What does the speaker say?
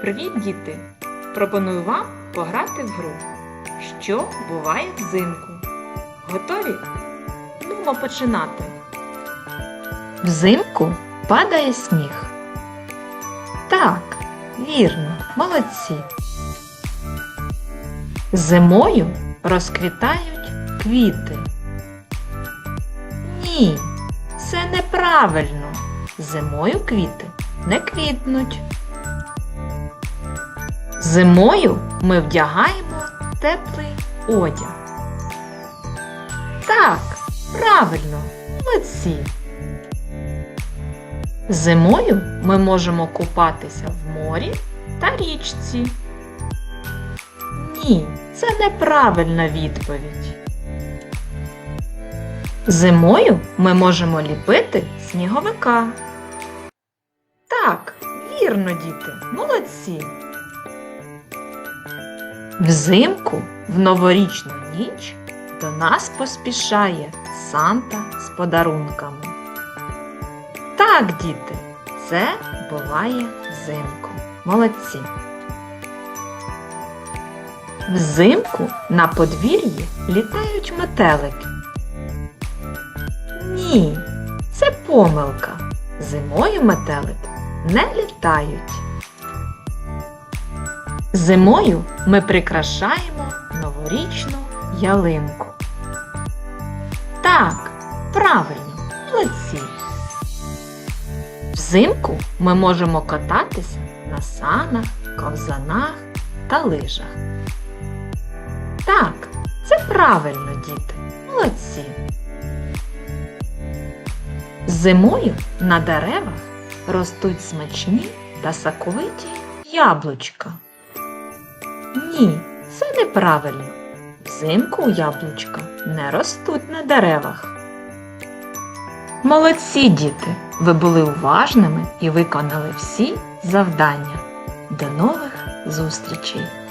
Привіт, діти! Пропоную вам пограти в гру. Що буває взимку? Готові? Нумо починати. Взимку падає сніг. Так, вірно, молодці. Зимою розквітають квіти. Ні, це неправильно. Зимою квіти не квітнуть. Зимою ми вдягаємо теплий одяг. Так, правильно, молодці. Зимою ми можемо купатися в морі та річці. Ні, це неправильна відповідь. Зимою ми можемо ліпити сніговика. Так, вірно, діти, молодці. Взимку в новорічну ніч до нас поспішає Санта з подарунками. Так, діти, це буває взимку. Молодці. Взимку на подвір'ї літають метелики. Ні, це помилка. Зимою метелики не літають. Зимою ми прикрашаємо новорічну ялинку. Так, правильно, молодці. Взимку ми можемо кататися на санах, ковзанах та лижах. Так, це правильно, діти. Молодці. Зимою на деревах ростуть смачні та соковиті яблучка. Ні, це неправильно. Взимку яблучка не ростуть на деревах. Молодці діти! Ви були уважними і виконали всі завдання. До нових зустрічей!